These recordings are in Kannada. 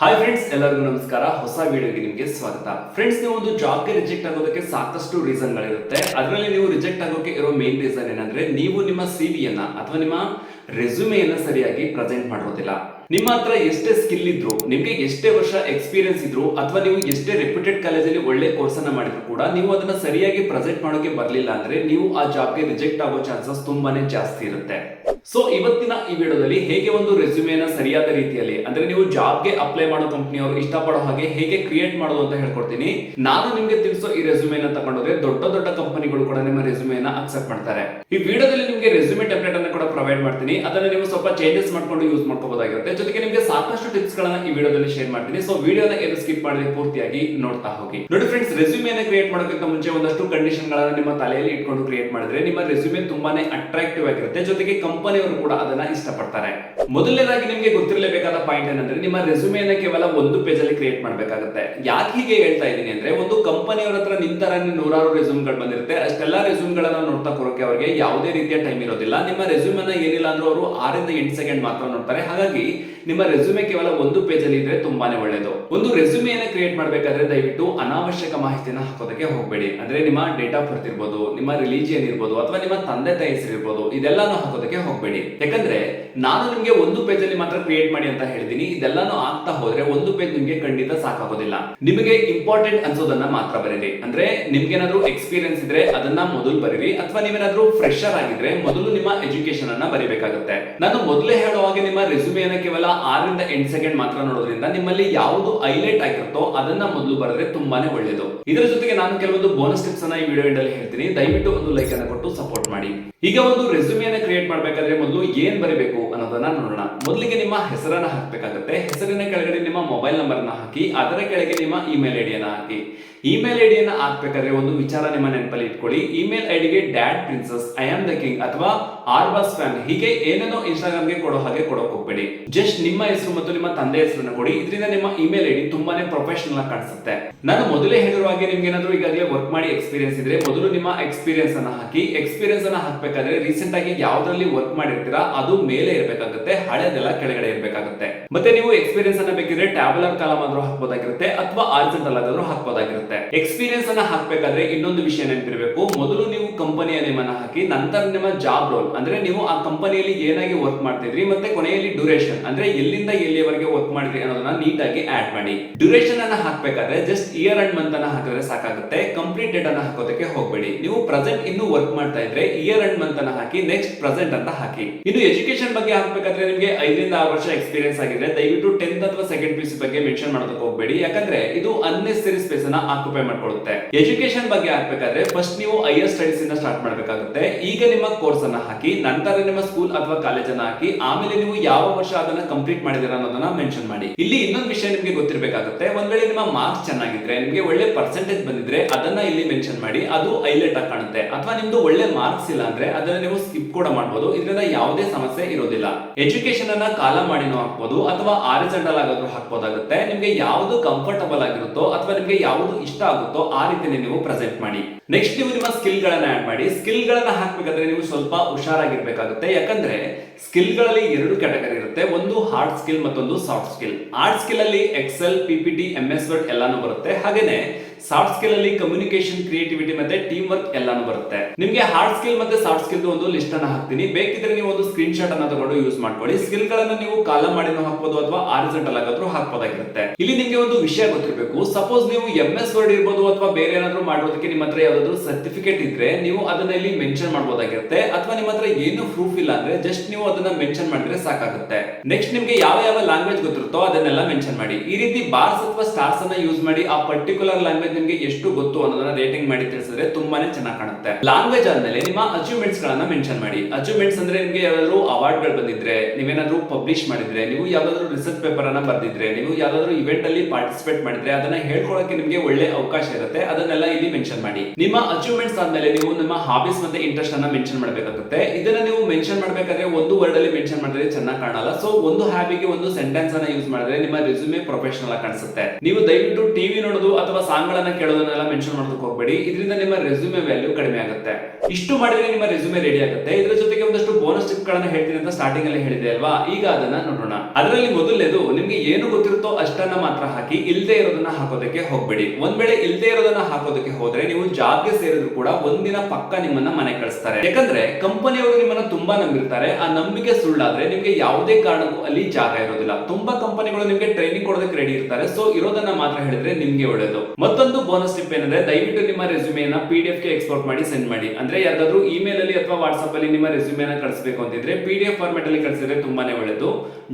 ಹಾಯ್ ಫ್ರೆಂಡ್ಸ್ ಎಲ್ಲರಿಗೂ ನಮಸ್ಕಾರ. ಹೊಸ ವಿಡಿಯೋಗೆ ನಿಮಗೆ ಸ್ವಾಗತ. ಫ್ರೆಂಡ್ಸ್ ನೀವು ಒಂದು ಜಾಬ್ಗೆ ರಿಜೆಕ್ಟ್ ಆಗೋದಕ್ಕೆ ಸಾಕಷ್ಟು ರೀಸನ್ ಗಳಿರುತ್ತೆ. ಅದರಲ್ಲಿ ನೀವು ರಿಜೆಕ್ಟ್ ಆಗೋಕೆ ಇರೋ ಮೇನ್ ರೀಸನ್ ಏನಂದ್ರೆ, ನೀವು ನಿಮ್ಮ ಸಿವಿಯನ್ನ ಅಥವಾ ನಿಮ್ಮ ರೆಸ್ಯೂಮೆಯನ್ನ ಸರಿಯಾಗಿ ಪ್ರೆಸೆಂಟ್ ಮಾಡೋದಿಲ್ಲ ನಿಮ್ಮ ಹತ್ರ ಎಷ್ಟೇ ಸ್ಕಿಲ್ ಇದ್ರು, ನಿಮ್ಗೆ ಎಷ್ಟೇ ವರ್ಷ ಎಕ್ಸ್ಪೀರಿಯನ್ಸ್ ಇದ್ರು, ಅಥವಾ ನೀವು ಎಷ್ಟೇ ರೆಪ್ಯೂಟೆಡ್ ಕಾಲೇಜಲ್ಲಿ ಒಳ್ಳೆ ಕೋರ್ಸ್ ಅನ್ನ ಮಾಡಿದ್ರು ಕೂಡ, ನೀವು ಅದನ್ನ ಸರಿಯಾಗಿ ಪ್ರೆಸೆಂಟ್ ಮಾಡೋಕೆ ಬರಲಿಲ್ಲ ಅಂದ್ರೆ, ನೀವು ಆ ಜಾಬ್ಗೆ ರಿಜೆಕ್ಟ್ ಆಗೋ ಚಾನ್ಸಸ್ ತುಂಬಾನೇ ಜಾಸ್ತಿ ಇರುತ್ತೆ. ಸೊ ಇವತ್ತಿನ ಈ ವಿಡಿಯೋದಲ್ಲಿ ಹೇಗೆ ಒಂದು ರೆಸ್ಯೂಮೆನ ಸರಿಯಾದ ರೀತಿಯಲ್ಲಿ, ಅಂದ್ರೆ ನೀವು ಜಾಬ್ಗೆ ಅಪ್ಲೈ ಮಾಡೋ ಕಂಪ್ನಿಯವರು ಇಷ್ಟಪಡೋ ಹಾಗೆ ಹೇಗೆ ಕ್ರಿಯೇಟ್ ಮಾಡೋದು ಅಂತ ಹೇಳ್ಕೊಡ್ತೀನಿ. ನಾನು ನಿಮ್ಗೆ ತಿಳಿಸೋ ಈ ರೆಸ್ಯೂಮೆನ ತಗೊಂಡೋದ್ರೆ ದೊಡ್ಡ ದೊಡ್ಡ ಕಂಪನಿಗಳು ಕೂಡ ನಿಮ್ಮ ರೆಸ್ಯೂಮೆನ ಅಕ್ಸೆಪ್ಟ್ ಮಾಡ್ತಾರೆ. ಈ ವಿಡಿಯೋದಲ್ಲಿ ನಿಮಗೆ ರೆಸ್ಯೂಮೆ ಟೆಂಪ್ಲೇಟ್ ಅನ್ನು ಕೂಡ ಪ್ರೊವೈಡ್ ಮಾಡ್ತೀನಿ. ಅದನ್ನ ನೀವು ಸ್ವಲ್ಪ ಚೇಂಜಸ್ ಮಾಡ್ಕೊಂಡು ಯೂಸ್ ಮಾಡ್ಕೋಬಹುದಾಗಿರುತ್ತೆ ಜೊತೆಗೆ ನಿಮಗೆ ಸಾಕಷ್ಟು ಟಿಪ್ಸ್ ಗಳನ್ನ ಈ ವಿಡಿಯೋದಲ್ಲಿ ಶೇರ್ ಮಾಡ್ತೀನಿ. ಸೊ ವಿಡಿಯೋನ ಏನು ಸ್ಕಿಪ್ ಮಾಡದೆ ಪೂರ್ತಿಯಾಗಿ ನೋಡ್ತಾ ಹೋಗಿ. ನೋಡಿ ಫ್ರೆಂಡ್ಸ್ ರೆಸ್ಯೂಮೆನ ಕ್ರಿಯೇಟ್ ಮಾಡೋದಕ್ಕಿಂತ ಮುಂಚೆ ಒಂದಷ್ಟು ಕಂಡೀಷನ್ ಗಳನ್ನ ನಿಮ್ಮ ತಲೆಯಲ್ಲಿ ಇಟ್ಕೊಂಡು ಕ್ರಿಯೇಟ್ ಮಾಡಿದ್ರೆ ನಿಮ್ಮ ರೆಸ್ಯೂಮೆ ತುಂಬಾನೇ ಅಟ್ರಾಕ್ಟಿವ್ ಆಗಿರುತ್ತೆ. ಜೊತೆಗೆ ಕಂಪನಿಯವರು ಕೂಡ ಅದನ್ನ ಇಷ್ಟಪಡ್ತಾರೆ. ಮೊದಲನೇದಾಗಿ ನಿಮಗೆ ಗೊತ್ತಿರಲೇಬೇಕಾದ ಪಾಯಿಂಟ್ ಏನಂದ್ರೆ ನಿಮ್ಮ ರೆಸ್ಯೂಮೆನ ಕೇವಲ ಒಂದು ಪೇಜ್ ಅಲ್ಲಿ ಕ್ರಿಯೇಟ್ ಮಾಡಬೇಕಾಗುತ್ತೆ. ಯಾಕೆ ಹೀಗೆ ಹೇಳ್ತಾ ಇದ್ದೀನಿ ಅಂದ್ರೆ ಒಂದು ಕಂಪನಿಯವರ ಹತ್ರ ನಿಂತರನೇ ನೂರಾರು ರೆಸ್ಯೂಮ್ಗಳು ಬಂದಿರುತ್ತೆ. ಅಷ್ಟೆಲ್ಲ ರೆಸ್ಯೂಮ್ ಗಳನ್ನ ನೋಡ್ತಾ ಕೊರೋಕೆ ಅವರಿಗೆ ಯಾವುದೇ ರೀತಿಯ ಟೈಮ್ ಇರೋದಿಲ್ಲ. ನಿಮ್ಮ ರೆಸ್ಯೂಮ್ ಏನಿಲ್ಲ ಅಂದ್ರೆ ಅವರು ಆರಿಂದ ಎಂಟು ಸೆಕೆಂಡ್ ಮಾತ್ರ ನೋಡ್ತಾರೆ. ಹಾಗಾಗಿ ನಿಮ್ಮ ರೆಸ್ಯೂಮೆ ಕೇವಲ ಒಂದು ಪೇಜ್ ಅಲ್ಲಿ ಇದ್ರೆ ತುಂಬಾನೇ ಒಳ್ಳೇದು. ಒಂದು ರೆಸ್ಯೂಮೆಯನ್ನ ಕ್ರಿಯೇಟ್ ಮಾಡಬೇಕಾದ್ರೆ ದಯವಿಟ್ಟು ಅನಾವಶ್ಯಕ ಮಾಹಿತಿನ ಹಾಕೋದಕ್ಕೆ ಹೋಗಬೇಡಿ. ಅಂದ್ರೆ ನಿಮ್ಮ ಡೇಟ್ ಆಫ್ ಬರ್ತ್ ಇರ್ಬೋದು, ನಿಮ್ಮ ರಿಲಿಜಿಯನ್ ಇರ್ಬೋದು, ಅಥವಾ ನಿಮ್ಮ ತಂದೆ ತಾಯಿ ಹೆಸರು ಇರ್ಬೋದು, ಇದೆಲ್ಲಾನು ಹಾಕೋದಕ್ಕೆ ಹೋಗಬೇಡಿ. ಯಾಕಂದ್ರೆ ನಾನು ನಿಮ್ಗೆ ಒಂದು ಪೇಜ್ ಅಲ್ಲಿ ಮಾತ್ರ ಕ್ರಿಯೇಟ್ ಮಾಡಿ ಅಂತ ಹೇಳ್ತೀನಿ ಇದೆಲ್ಲಾನು ಆಗ್ತಾ ಹೋದ್ರೆ ಒಂದು ಪೇಜ್ ನಿಮ್ಗೆ ಖಂಡಿತ ಸಾಕಾಗೋದಿಲ್ಲ. ನಿಮಗೆ ಇಂಪಾರ್ಟೆಂಟ್ ಅನ್ಸೋದನ್ನ ಮಾತ್ರ ಬರೀರಿ. ಅಂದ್ರೆ ನಿಮ್ಗೇನಾದ್ರೂ ಎಕ್ಸ್ಪೀರಿಯನ್ಸ್ ಇದ್ರೆ ಅದನ್ನ ಮೊದಲು ಬರೀರಿ. ಅಥವಾ ನೀವೇನಾದ್ರೂ ಫ್ರೆಶರ್ ಆಗಿದ್ರೆ ಮೊದಲು ನಿಮ್ಮ ಎಜುಕೇಶನ್ ಅನ್ನ ಬರಿಬೇಕಾಗುತ್ತೆ. ನಾನು ಮೊದಲೇ ಹೇಳೋ ಹಾಗೆ ನಿಮ್ಮ ರೆಸ್ಯೂಮೆಯನ್ನ ಕೇವಲ ಆರರಿಂದ ಎಂಟು ಸೆಕೆಂಡ್ ಮಾತ್ರ ನೋಡೋದ್ರಿಂದ ನಿಮ್ಮಲ್ಲಿ ಯಾವುದು ಹೈಲೈಟ್ ಆಗಿರುತ್ತೋ ಅದನ್ನ ಮೊದಲು ಬರೆದ್ರೆ ತುಂಬಾನೇ ಒಳ್ಳೇದು. ಇದರ ಜೊತೆಗೆ ನಾನು ಕೆಲವೊಂದು ಬೋನಸ್ ಟಿಪ್ಸ್ ಅನ್ನ ಈ ವಿಡಿಯೋ ಎಂಡಲ್ಲಿ ಹೇಳ್ತೀನಿ. ದಯವಿಟ್ಟು ಒಂದು ಲೈಕ್ ಅನ್ನ ಕೊಟ್ಟು ಸಪೋರ್ಟ್ ಮಾಡಿ. ಈಗ ಒಂದು ರೆಸ್ಯೂಮೆಯನ್ನ ಕ್ರಿಯೇಟ್ ಮಾಡಬೇಕಾದ್ರೆ ಮೊದಲು ಏನ್ ಬರಬೇಕು ಅನ್ನೋದನ್ನ ನೋಡೋಣ. ಮೊದಲಿಗೆ ನಿಮ್ಮ ಹೆಸರನ್ನ ಹಾಕಬೇಕಾಗುತ್ತೆ. ಹೆಸರಿನ ಕೆಳಗಡೆ ನಿಮ್ಮ ಮೊಬೈಲ್ ನಂಬರ್ನ ಹಾಕಿ, ಅದರ ಕೆಳಗೆ ನಿಮ್ಮ ಇಮೇಲ್ ಐಡಿಯನ್ನ ಹಾಕಿ. ಇಮೇಲ್ ಐಡಿಯನ್ನ ಹಾಕ್ಬೇಕಾದ್ರೆ ಒಂದು ವಿಚಾರ ನಿಮ್ಮ ನೆನಪಲ್ಲಿ ಇಟ್ಕೊಳ್ಳಿ. Email ಐಡಿಗೆ dad princess I am the king ಅಥವಾ ಆರ್ ಬಸ್ ಫ್ಯಾನ್ ಹೀಗೆ ಏನೇನೋ ಇನ್ಸ್ಟಾಗ್ರಾಮ್ಗೆ ಕೊಡೋ ಹಾಗೆ ಕೊಡೋಕೆ ಹೋಗ್ಬೇಡಿ ಜಸ್ಟ್ ನಿಮ್ಮ ಹೆಸರು ಮತ್ತು ನಿಮ್ಮ ತಂದೆ ಹೆಸರನ್ನು ಕೊಡಿ. ಇದರಿಂದ ನಿಮ್ಮ ಇಮೇಲ್ ಐಡಿ ತುಂಬಾನೇ ಪ್ರೊಫೆಷನಲ್ ಆಗಿ ಕಾಣಿಸುತ್ತೆ. ನಾನು ಮೊದಲೇ ಹೇಳಿರುವ ಹಾಗೆ ನಿಮ್ಗೆ ಏನಾದ್ರು ಈಗಾಗಲೇ ವರ್ಕ್ ಮಾಡಿ ಎಕ್ಸ್ಪೀರಿಯನ್ಸ್ ಇದ್ರೆ ಮೊದಲು ನಿಮ್ಮ ಎಕ್ಸ್ಪೀರಿಯನ್ಸ್ ಅನ್ನ ಹಾಕಿ ಎಕ್ಸ್ಪೀರಿಯನ್ಸ್ ಅನ್ನ ಹಾಕ್ಬೇಕಾದ್ರೆ ರೀಸೆಂಟ್ ಆಗಿ ಯಾವ್ದ್ರಲ್ಲಿ ವರ್ಕ್ ಮಾಡಿರ್ತೀರಾ ಅದು ಮೇಲೆ ಇರಬೇಕಾಗುತ್ತೆ, ಹಳೆದೆಲ್ಲ ಕೆಳಗಡೆ ಇರಬೇಕಾಗುತ್ತೆ. ಮತ್ತೆ ನೀವು ಎಕ್ಸ್ಪೀರಿಯನ್ಸ್ ಅನ್ನ ಬೇಕಿದ್ರೆ ಟ್ಯಾಬ್ಲರ್ ಕಾಲಮ್ ಆದ್ರೂ ಹಾಕ್ಬೋದಾಗಿರುತ್ತೆ ಅಥವಾ ಆರ್ಜೆಂಟಲ್ ಆದ್ರೂ ಹಾಕ್ಬೋದಾಗಿರುತ್ತೆ. ಎಕ್ಸ್ಪೀರಿಯನ್ಸ್ ಅನ್ನ ಹಾಕ್ಬೇಕಾದ್ರೆ ಇನ್ನೊಂದು ವಿಷಯ ನೆನಪಿರಬೇಕು. ಮೊದಲು ನೀವು ಕಂಪನಿಯ ನೇಮ್ ಅನ್ನ ಹಾಕಿ, ನಂತರ ನಿಮ್ಮ ಜಾಬ್ ರೋಲ್ ಅಂದ್ರೆ ನೀವು ಆ ಕಂಪನಿಯಲ್ಲಿ ಏನಾಗಿ ವರ್ಕ್ ಮಾಡ್ತಿದ್ರಿ ಮತ್ತೆ ಕೊನೆಯಲ್ಲಿ ಡ್ಯೂರೇಷನ್ ಅಂದ್ರೆ ಎಲ್ಲಿಂದ ಎಲ್ಲಿಯವರೆಗೆ ವರ್ಕ್ ಮಾಡಿದ್ರಿ ಅನ್ನೋದನ್ನ ನೀಟಾಗಿ ಆಡ್ ಮಾಡಿ. ಡ್ಯೂರೇಷನ್ ಅನ್ನ ಹಾಕ್ಬೇಕಾದ್ರೆ ಜಸ್ಟ್ ಇಯರ್ ಅಂಡ್ ಮಂತ್ ಅನ್ನ ಹಾಕಿದ್ರೆ ಸಾಕಾಗುತ್ತೆ ಕಂಪ್ಲೀಟ್ ಡೇಟ್ ಅನ್ನ ಹಾಕೋದಕ್ಕೆ ಹೋಗಬೇಡಿ. ನೀವು ಪ್ರೆಸೆಂಟ್ ಇನ್ನು ವರ್ಕ್ ಮಾಡ್ತಾ ಇದ್ರೆ ಇಯರ್ ಅಂಡ್ ಮಂತ್ ಅನ್ನ ಹಾಕಿ ನೆಕ್ಸ್ಟ್ ಪ್ರೆಸೆಂಟ್ ಅಂತ ಹಾಕಿ. ಇನ್ನು ಎಜುಕೇಶನ್ ಬಗ್ಗೆ ಹಾಕ್ಬೇಕಾದ್ರೆ ನಿಮಗೆ ಐದರಿಂದ ಆರು ವರ್ಷ ಎಕ್ಸ್ಪೀರಿಯನ್ಸ್ ಆಗಿದೆ ದಯವಿಟ್ಟು ಟೆಂತ್ ಅಥವಾ ಸೆಕೆಂಡ್ ಪಿ ಬಗ್ಗೆ ಮೆನ್ಷನ್ ಮಾಡೋದಕ್ಕೆ ಹೋಗಬೇಡಿ. ಯಾಕಂದ್ರೆ ಇದು ಅನ್ನೆಸರಿ ಸ್ಪೇಸ್ ಅನ್ನ ಆಕ್ಯುಪೈ ಮಾಡ್ಕೊಳ್ಳುತ್ತೆ. ಎಜುಕೇಶನ್ ಬಗ್ಗೆ ಹಾಕ್ಬೇಕಾದ್ರೆ ಫಸ್ಟ್ ನೀವು ಹೈಯರ್ ಸ್ಟಡೀಸ್ ಇಂದ ಸ್ಟಾರ್ಟ್ ಮಾಡಬೇಕಾಗುತ್ತೆ. ಈಗ ನಿಮ್ಮ ಕೋರ್ಸ್ ಅನ್ನ ಹಾಕಿ, ನಂತರ ನಿಮ್ಮ ಸ್ಕೂಲ್ ಅಥವಾ ಕಾಲೇಜ್ ಅನ್ನ ಹಾಕಿ, ಆಮೇಲೆ ನೀವು ಯಾವ ವರ್ಷ ಅದನ್ನ ಕಂಪ್ಲೀಟ್ ಮಾಡಿದಿರ ಅನ್ನೋದನ್ನ ಮೆನ್ಷನ್ ಮಾಡಿ. ಇಲ್ಲಿ ಇನ್ನೊಂದು ವಿಷಯ ನಿಮಗೆ ಗೊತ್ತಿರಬೇಕಾಗುತ್ತೆ. ಒಂದ್ ವೇಳೆ ನಿಮ್ಮ ಮಾರ್ಕ್ಸ್ ಚೆನ್ನಾಗಿದ್ರೆ, ನಿಮಗೆ ಒಳ್ಳೆ ಪರ್ಸೆಂಟೇಜ್ ಬಂದಿದ್ರೆ, ಅದನ್ನ ಇಲ್ಲಿ ಮೆನ್ಷನ್ ಮಾಡಿ, ಅದು ಹೈಲೈಟ್ ಆಗಿ ಕಾಣುತ್ತೆ. ಅಥವಾ ನಿಮ್ದು ಒಳ್ಳೆ ಮಾರ್ಕ್ಸ್ ಇಲ್ಲ ಅಂದ್ರೆ, ಅದನ್ನ ನೀವು ಸ್ಕಿಪ್ ಕೂಡ ಮಾಡಬಹುದು ಇದರಿಂದ ಯಾವುದೇ ಸಮಸ್ಯೆ ಇರೋದಿಲ್ಲ. ಎಜುಕೇಶನ್ ಅನ್ನ ಕಾಲ ಮಾಡಿನೂ ಹಾಕ್ಬೋದು, ಅಥವಾ ಅಂಡಲ್ ಆಗಾದ್ರೂ ಹಾಕ್ಬೋದಾಗುತ್ತೆ. ನಿಮ್ಗೆ ಯಾವುದು ಕಂಫರ್ಟಬಲ್ ಆಗಿರುತ್ತೋ, ಅಥವಾ ನಿಮ್ಗೆ ಯಾವುದು ಇಷ್ಟ ಆಗುತ್ತೋ, ಆ ರೀತಿಯಲ್ಲಿ ನೀವು ಪ್ರೆಸೆಂಟ್ ಮಾಡಿ. ನೆಕ್ಸ್ಟ್ ನೀವು ನಿಮ್ಮ ಸ್ಕಿಲ್ ಗಳನ್ನ ಆಡ್ ಮಾಡಿ ಸ್ಕಿಲ್ ಗಳನ್ನ ಹಾಕ್ಬೇಕಾದ್ರೆ ನೀವು ಸ್ವಲ್ಪ ಹುಷಾರಾಗಿರ್ಬೇಕಾಗುತ್ತೆ. ಯಾಕಂದ್ರೆ ಸ್ಕಿಲ್ಗಳಲ್ಲಿ ಎರಡು ಕ್ಯಾಟಗರಿ ಇರುತ್ತೆ. ಒಂದು ಹಾರ್ಡ್ ಸ್ಕಿಲ್ ಮತ್ತೊಂದು ಸಾಫ್ಟ್ ಸ್ಕಿಲ್. ಹಾರ್ಡ್ ಸ್ಕಿಲ್ ಅಲ್ಲಿ Excel PPT M S Word ಎಲ್ಲಾನು ಬರುತ್ತೆ. ಹಾಗೇನೆ ಸಾಫ್ಟ್ ಸ್ಕಿಲ್ ಅಲ್ಲಿ ಕಮ್ಯುನಿಕೇಶನ್ ಕ್ರಿಯೇಟಿವಿಟಿ ಮತ್ತೆ ಟೀಮ್ ವರ್ಕ್ ಎಲ್ಲಾನು ಬರುತ್ತೆ. ನಿಮ್ಗೆ ಹಾರ್ಡ್ ಸ್ಕಿಲ್ ಮತ್ತೆ ಸಾಫ್ಟ್ ಸ್ಕಿಲ್ ಒಂದು ಲಿಸ್ಟ್ ಅನ್ನ ಹಾಕ್ತೀನಿ. ಬೇಕಿದ್ರೆ ನೀವು ಒಂದು ಸ್ಕ್ರೀನ್ ಶಾಟ್ ಅನ್ನ ತಗೊಂಡು ಯೂಸ್ ಮಾಡ್ಕೊಳ್ಳಿ. ಸ್ಕಿಲ್ ಗಳನ್ನ ನೀವು ಕಾಲಂ ಮಾಡಿನೂ ಹಾಕ್ಬೋದು ಅಥವಾ ಆರಿಜೆಂಟಲ್ ಆಗಾದ್ರೂ ಹಾಕ್ಬೋದಾಗಿರುತ್ತೆ. ಇಲ್ಲಿ ನಿಮ್ಗೆ ಒಂದು ವಿಷಯ ಗೊತ್ತಿರಬೇಕು. ಸಪೋಸ್ ನೀವು ಎಂ ಎಸ್ ವರ್ಡ್ ಇರ್ಬೋದು ಅಥವಾ ಬೇರೆ ಏನಾದ್ರು ಮಾಡೋದಕ್ಕೆ ನಿಮ್ಮ ಹತ್ರ ಯಾವ್ದಾದ್ರು ಸರ್ಟಿಫಿಕೇಟ್ ಇದ್ರೆ ನೀವು ಅದನ್ನ ಇಲ್ಲಿ ಮೆನ್ಷನ್ ಮಾಡಬಹುದಾಗಿರುತ್ತೆ ಅಥವಾ ನಿಮ್ಮ ಹತ್ರ ಏನು ಪ್ರೂಫ್ ಇಲ್ಲ ಅಂದ್ರೆ ಜಸ್ಟ್ ನೀವು ಅದನ್ನ ಮೆನ್ಷನ್ ಮಾಡಿದ್ರೆ ಸಾಕಾಗುತ್ತೆ. ನೆಕ್ಸ್ಟ್ ನಿಮ್ಗೆ ಯಾವ ಯಾವ ಲ್ಯಾಂಗ್ವೇಜ್ ಗೊತ್ತಿರುತ್ತೋ ಅದನ್ನೆಲ್ಲ ಮೆನ್ಷನ್ ಮಾಡಿ. ಈ ರೀತಿ ಬಾರ್ಸ್ ಅಥವಾ ಸ್ಟಾರ್ಸ್ ಅನ್ನ ಯೂಸ್ ಮಾಡಿ ಆ ಪರ್ಟಿಕ್ಯುಲರ್ ಲ್ಯಾಂಗ್ವೇಜ್ ನಿಮ್ಗೆ ಎಷ್ಟು ಗೊತ್ತು ಅನ್ನೋದನ್ನ ರೇಟಿಂಗ್ ಮಾಡಿ ತಿಳಿಸಿದ್ರೆ ತುಂಬಾನೇ ಚೆನ್ನಾಗಿ ಕಾಣುತ್ತೆ. ಲ್ಯಾಂಗ್ವೇಜ್ ಆದ್ಮೇಲೆ ನಿಮ್ಮ ಅಚೀವ್ಮೆಂಟ್ಸ್ ಗಳನ್ನ ಮೆನ್ಷನ್ ಮಾಡಿ. ಅಚೀವ್ಮೆಂಟ್ಸ್ ಅಂದ್ರೆ ನಿಮ್ಗೆ ಯಾವ್ದಾದ್ರು ಅವಾರ್ಡ್ಗಳು ಬಂದಿದ್ರೆ, ನೀವೇನಾದ್ರೂ ಪಬ್ಲಿಷ್ ಮಾಡಿದ್ರೆ, ನೀವು ಯಾವ್ದಾದ್ರು ರಿಸರ್ಚ್ ಪೇಪರ್ ಅನ್ನ ಬರ್ದಿದ್ರೆ, ನೀವು ಯಾವ್ದಾದ್ರು ಇವೆಂಟ್ ಅಲ್ಲಿ ಪಾರ್ಟಿಸಿಪೇಟ್ ಮಾಡಿದ್ರೆ, ಅದನ್ನ ಹೇಳ್ಕೊಳಕ್ಕೆ ನಿಮ್ಗೆ ಒಳ್ಳೆ ಅವಕಾಶ ಇರುತ್ತೆ. ಅದನ್ನೆಲ್ಲ ಇಲ್ಲಿ ಮೆನ್ಷನ್ ಮಾಡಿ. ನಿಮ್ಮ ಅಚೀವ್ಮೆಂಟ್ಸ್ ಆದ್ಮೇಲೆ ನೀವು ನಿಮ್ಮ ಹಾಬೀಸ್ ಮತ್ತೆ ಇಂಟ್ರೆಸ್ಟ್ ಅನ್ನ ಮೆನ್ಷನ್ ಮಾಡಬೇಕಾಗುತ್ತೆ. ಇದನ್ನ ನೀವು ಮೆನ್ಷನ್ ಮಾಡಬೇಕಾದ್ರೆ ಒಂದು ವರ್ಡ್ ಅಲ್ಲಿ ಮೆನ್ಷನ್ ಮಾಡಿದ್ರೆ ಚೆನ್ನಾಗಿ ಕಾಣಲ್ಲ. ಸೊ ಒಂದು ಹ್ಯಾಬಿಗೆ ಒಂದು ಸೆಂಟೆನ್ಸ್ ಅನ್ನ ಯೂಸ್ ಮಾಡಿದ್ರೆ ನಿಮ್ಮ ರೆಸ್ಯೂಮೆ ಪ್ರೊಫೆಷನಲ್ ಆಗಿ ಕಾಣಿಸುತ್ತೆ. ನೀವು ದಯವಿಟ್ಟು ಟಿವಿ ನೋಡೋದು ಅಥವಾ ಸಾಂಗ್ ಗಳನ್ನ ಕೇಳೋದನ್ನೆಲ್ಲ ಮೆನ್ಷನ್ ಮಾಡೋದಕ್ಕೆ ಹೋಗಬೇಡಿ. ಇದರಿಂದ ನಿಮ್ಮ ರೆಸ್ಯೂಮೆ ವ್ಯಾಲ್ಯೂ ಕಡಿಮೆ ಆಗುತ್ತೆ. ಇಷ್ಟು ಮಾಡಿದ್ರೆ ನಿಮ್ಮ ರೆಸ್ಯೂಮೆ ರೆಡಿ ಆಗುತ್ತೆ. ಇದರ ಜೊತೆಗೆ ಒಂದಷ್ಟು ಬೋನಸ್ ಟಿಪ್ ಗಳನ್ನ ಹೇಳ್ತೀನಿ ಅಂತ ಸ್ಟಾರ್ಟಿಂಗ್ ಅಲ್ಲಿ ಹೇಳಿದೆ ಅಲ್ವಾ? ಈಗ ಅದನ್ನ ನೋಡೋಣ. ಅದರಲ್ಲಿ ಮೊದಲನೇದು, ನಿಮ್ಗೆ ಏನು ಗೊತ್ತಿರುತ್ತೋ ಅಷ್ಟನ್ನ ಮಾತ್ರ ಹಾಕಿ ಇಲ್ಲದೆ ಇರೋದನ್ನ ಹಾಕೋದಕ್ಕೆ ಹೋಗ್ಬೇಡಿ. ಒಂದ್ ವೇಳೆ ಇಲ್ಲದೆ ಇರೋದನ್ನ ಹಾಕೋದಕ್ಕೆ ಹೋದ್ರೆ ನೀವು ಜಾಬ್ಗೆ ಸೇರಿದ್ರು ಕೂಡ ಒಂದಿನ ಪಕ್ಕ ನಿಮ್ಮನ್ನ ಮನೆ ಕಳಿಸ್ತಾರೆ. ಯಾಕಂದ್ರೆ ಕಂಪನಿಯವರು ನಿಮ್ಮನ್ನ ತುಂಬಾ ನಂಬಿರ್ತಾರೆ. ಆ ನಂಬಿಕೆ ಸುಳ್ಳಾದ್ರೆ ನಿಮ್ಗೆ ಯಾವುದೇ ಕಾರಣಕ್ಕೂ ಅಲ್ಲಿ ಜಾಗ ಇರೋದಿಲ್ಲ. ತುಂಬಾ ಕಂಪನಿಗಳು ನಿಮ್ಗೆ ಟ್ರೈನಿಂಗ್ ಕೊಡೋದಕ್ಕೆ ರೆಡಿ ಇರ್ತಾರೆ. ಸೊ ಇರೋದನ್ನ ಮಾತ್ರ ಹೇಳಿದ್ರೆ ನಿಮ್ಗೆ ಒಳ್ಳೇದು. ಮತ್ತೊಂದು ಬೋನಸ್ ಟಿಪ್ ಏನಂದ್ರೆ, ದಯವಿಟ್ಟು ನಿಮ್ಮ ರೆಸ್ಯೂಮೆಯನ್ನ ಪಿ ಡಿ ಎಫ್ಗೆ ಎಕ್ಸ್ಪೋರ್ಟ್ ಮಾಡಿ ಸೆಂಡ್ ಮಾಡಿ. ಅಂದ್ರೆ ಯಾವ್ದಾದ್ರು ಇಮೇಲ್ ಅಲ್ಲಿ ಅಥವಾ ವಾಟ್ಸ್ಆಪ್ ಅಲ್ಲಿ ನಿಮ್ಮ ರೆಸ್ಯೂಮೆನ ಕಳಿಸಬೇಕು ಅಂತಿದ್ರೆ ಪಿ ಡಿ ಫಾರ್ಮೆಟ್ ಅಲ್ಲಿ ಕಳಿಸಿದ್ರೆ ತುಂಬಾನೇ ಒಳ್ಳೇದು.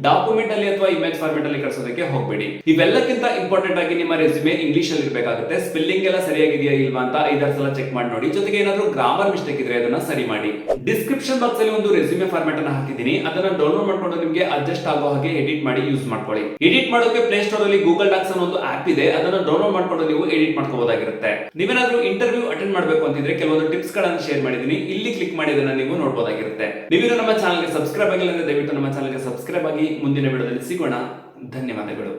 ಡಾಕ್ಯುಮೆಂಟ್ ಅಲ್ಲಿ ಅಥವಾ ಇಮೇಜ್ ಫಾರ್ಮೆಟ್ ಅಲ್ಲಿ ಕಳಿಸೋದಕ್ಕೆ ಹೋಗ್ಬೇಡಿ. ಇವೆಲ್ಲಕ್ಕಿಂತ ಇಂಪಾರ್ಟೆಂಟ್ ಆಗಿ ನಿಮ್ಮ ರೆಸ್ಯೂಮೆ ಇಂಗ್ಲಿಷ್ ಅಲ್ಲಿ ಇರಬೇಕಾಗುತ್ತೆ. ಸ್ಪೆಲ್ಲಿಂಗ್ ಎಲ್ಲ ಸರಿಯಾಗಿದೆಯಾ ಇಲ್ವಾ ಅಂತ ಐದಾರು ಸಲ ಚೆಕ್ ಮಾಡಿ ನೋಡಿ. ಜೊತೆಗೆ ಏನಾದ್ರು ಗ್ರಾಮರ್ ಮಿಸ್ಟೇಕ್ ಇದ್ರೆ ಅದನ್ನ ಸರಿ ಮಾಡಿ. ಡಿಸ್ಕ್ರಿಪ್ಷನ್ ಬಾಕ್ಸ್ ಅಲ್ಲಿ ಒಂದು ರೆಸ್ಯೂಮೆ ಫಾರ್ಮೆಟ್ ಅನ್ನ ಹಾಕಿದ್ದೀನಿ. ಅದನ್ನ ಡೌನ್ಲೋಡ್ ಮಾಡ್ಕೊಂಡು ನಿಮಗೆ ಅಡ್ಜಸ್ಟ್ ಆಗೋ ಹಾಗೆ ಎಡಿಟ್ ಮಾಡಿ ಯೂಸ್ ಮಾಡ್ಕೊಳ್ಳಿ. ಎಡಿಟ್ ಮಾಡೋಕೆ ಪ್ಲೇ ಸ್ಟೋರ್ ಅಲ್ಲಿ ಗೂಗಲ್ ಡಾಕ್ಸ್ ಅನ್ನೋ ಒಂದು ಆಪ್ ಇದೆ. ಅದನ್ನ ಡೌನ್ಲೋಡ್ ಮಾಡ್ಕೊಂಡು ನೀವು ಎಡಿಟ್ ಮಾಡ್ಕೋಬಹುದಾಗಿರುತ್ತೆ ನೀವೇನಾದ್ರೂ ಇಂಟರ್ವ್ಯೂ ಅಟೆಂಡ್ ಮಾಡಬೇಕು ಅಂತಿದ್ರೆ ಕೆಲವೊಂದು ಟಿಪ್ಸ್ ಗಳನ್ನ ಶೇರ್ ಮಾಡಿದ್ದೀನಿ ಇಲ್ಲಿ ಕ್ಲಿಕ್ ಮಾಡಿ ಅದನ್ನ ನೀವು ನೋಡಬಹುದಾಗಿರುತ್ತೆ ನೀವು ನಮ್ಮ ಚಾನಲ್ಗೆ ಸಬ್ಸ್ಕ್ರೈಬ್ ಆಗಿಲ್ಲ ಅಂದ್ರೆ ದಯವಿಟ್ಟು ನಮ್ಮ ಚಾನಲ್ಗೆ ಸಬ್ಸ್ಕ್ರೈಬ್ ಆಗಿ ಮುಂದಿನ ವಿಡಿಯೋದಲ್ಲಿ ಸಿಗೋಣ. ಧನ್ಯವಾದಗಳು.